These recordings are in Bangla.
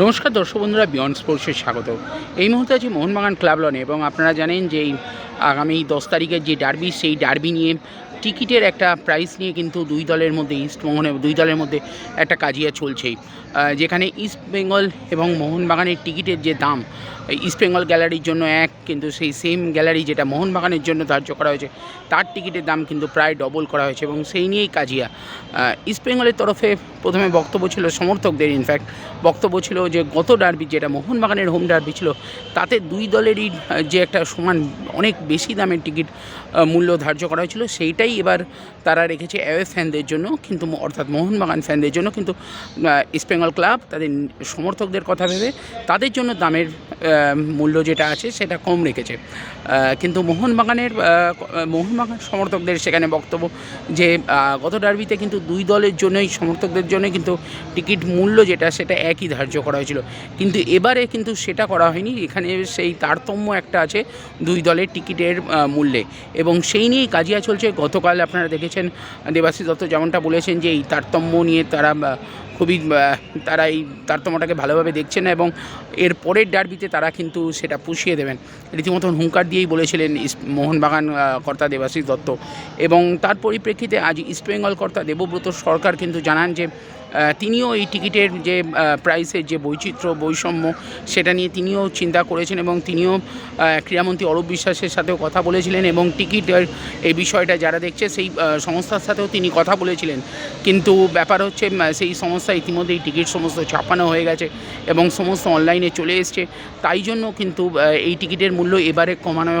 নমস্কার দর্শক বন্ধুরা বিয়ন্ড স্পোর্টসে স্বাগত। এই মুহূর্তে আছি মোহনবাগান ক্লাব লনে এবং আপনারা জানেন যে আগামী দশ তারিখের যে ডার্বি সেই ডার্বি নিয়ে টিকিটের একটা প্রাইস নিয়ে কিন্তু দুই দলের মধ্যে ইস্ট মোহনে দুই দলের মধ্যে একটা কাজিয়া চলছেই। যেখানে ইস্ট বেঙ্গল এবং মোহনবাগানের টিকিটের যে দাম ইস্ট বেঙ্গল গ্যালারির জন্য এক, কিন্তু সেই সেম গ্যালারি যেটা মোহনবাগানের জন্য ধার্য করা হয়েছে, তার টিকিটের দাম কিন্তু প্রায় ডবল করা হয়েছে এবং সেই নিয়েই কাজিয়া। ইস্ট বেঙ্গলের তরফে প্রথমে বক্তব্য ছিল সমর্থকদের ইনফ্যাক্ট বক্তব্য ছিল যে গত ডার্বি যেটা মোহনবাগানের হোম ডার্বি ছিল, তাতে দুই দলেরই যে একটা সমান অনেক বেশি দামের টিকিট মূল্য ধার্য করা হয়েছিল, সেইটাই এবার তারা রেখেছে অ্যাওয়ে ফ্যানদের জন্য কিন্তু অর্থাৎ মোহনবাগান ফ্যানদের জন্য কিন্তু আহ, ইস্ট বেঙ্গল ক্লাব তাদের সমর্থকদের কথা ভেবে তাদের জন্য দামের মূল্য যেটা আছে সেটা কম রেখেছে। কিন্তু মোহনবাগানের মোহনবাগান সমর্থকদের সেখানে বক্তব্য যে গত ডার্বিতে কিন্তু দুই দলের জন্যই সমর্থকদের জন্য কিন্তু টিকিট মূল্য যেটা সেটা একই ধার্য করা হয়েছিল। কিন্তু এবারে কিন্তু সেটা করা হয়নি এখানে সেই তারতম্য একটা আছে দুই দলের টিকিটের মূল্যে। এবং সেই নিয়েই কাজিয়া চলছে গতকাল আপনারা দেখেছেন দেবাশিস দত্ত যেমনটা বলেছেন যে এই তারতম্য নিয়ে তারা খুবই তারা এই তারতম্যটাকে ভালোভাবে দেখছেন এবং এর পরের ডার্বিতে তারা কিন্তু সেটা পুষিয়ে দেবেন। রীতিমতন হুঙ্কার দিয়েই বলেছিলেন মোহনবাগান কর্তা দেবাশিস দত্ত। এবং তার পরিপ্রেক্ষিতে আজ ইস্টবেঙ্গল কর্তা দেবব্রত সরকার কিন্তু জানান যে তিনিও এই টিকিটের যে প্রাইসের যে বৈচিত্র্য, বৈষম্য, সেটা নিয়ে তিনিও চিন্তা করেছেন এবং তিনিও ক্রীড়ামন্ত্রী অরূপ বিশ্বাসের সাথেও কথা বলেছিলেন এবং টিকিটের এই বিষয়টা যারা দেখছে, সেই সংস্থার সাথেও তিনি কথা বলেছিলেন। কিন্তু ব্যাপার হচ্ছে সেই সংস্থা ইতিমধ্যেই টিকিট সমস্ত ছাপানো হয়ে গেছে এবং সমস্ত অনলাইনে চলে এসছে। তাই জন্য কিন্তু এই টিকিটের মূল্য এবারে কমানো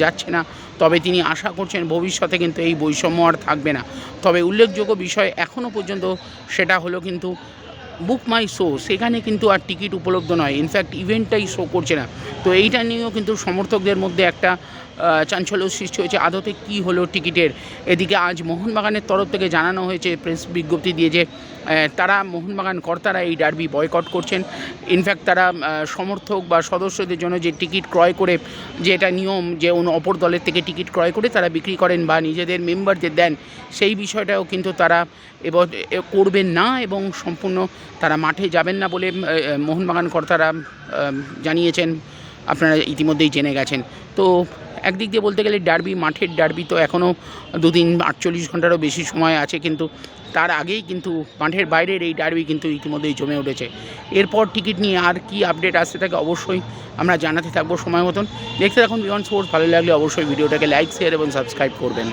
যাচ্ছে না। তবে তিনি আশা করছেন ভবিষ্যতে কিন্তু এই বৈষম্য আর থাকবে না। তবে উল্লেখযোগ্য বিষয় এখনও পর্যন্ত সেটা হলো কিন্তু বুক মাই শো সেখানে কিন্তু আর টিকিট উপলব্ধ নয়। ইনফ্যাক্ট ইভেন্টটাই শো করছে না। তো এইটা নিয়েও কিন্তু সমর্থকদের মধ্যে একটা চাঞ্চল্য সৃষ্টি হয়েছে। আদতে কি হলো টিকিটের? এদিকে আজ মোহনবাগানের তরফ থেকে জানানো হয়েছে প্রেস বিজ্ঞপ্তি দিয়ে যে তারা মোহনবাগান কর্তারা এই ডার্বি বয়কট করছেন। ইনফ্যাক্ট তারা সমর্থক বা সদস্যদের জন্য যে টিকিট ক্রয় করে, যে এটা নিয়ম যে অন্য অপর দলের থেকে টিকিট ক্রয় করে তারা বিক্রি করেন বা নিজেদের মেম্বারদের দেন, সেই বিষয়টাও কিন্তু তারা এবার, এ, করবেন না এবং সম্পূর্ণ তারা মাঠে যাবেন না বলে মোহনবাগান কর্তারা জানিয়েছেন। আপনারা ইতিমধ্যেই জেনে গেছেন। তো একদিক দিয়ে বলতে গেলে ডার্বি মাঠের ডার্বি তো এখনও দুদিন আটচল্লিশ ঘন্টারও বেশি সময় আছে, কিন্তু তার আগেই কিন্তু মাঠের বাইরের এই ডার্বি কিন্তু ইতিমধ্যেই জমে উঠেছে। এরপর টিকিট নিয়ে আর কি আপডেট আসতে থাকে অবশ্যই আমরা জানাতে থাকব সময় মতন। দেখতে থাকুন বিমান স্পোর্টস ভালো লাগলে অবশ্যই ভিডিওটাকে লাইক শেয়ার এবং সাবস্ক্রাইব করবেন।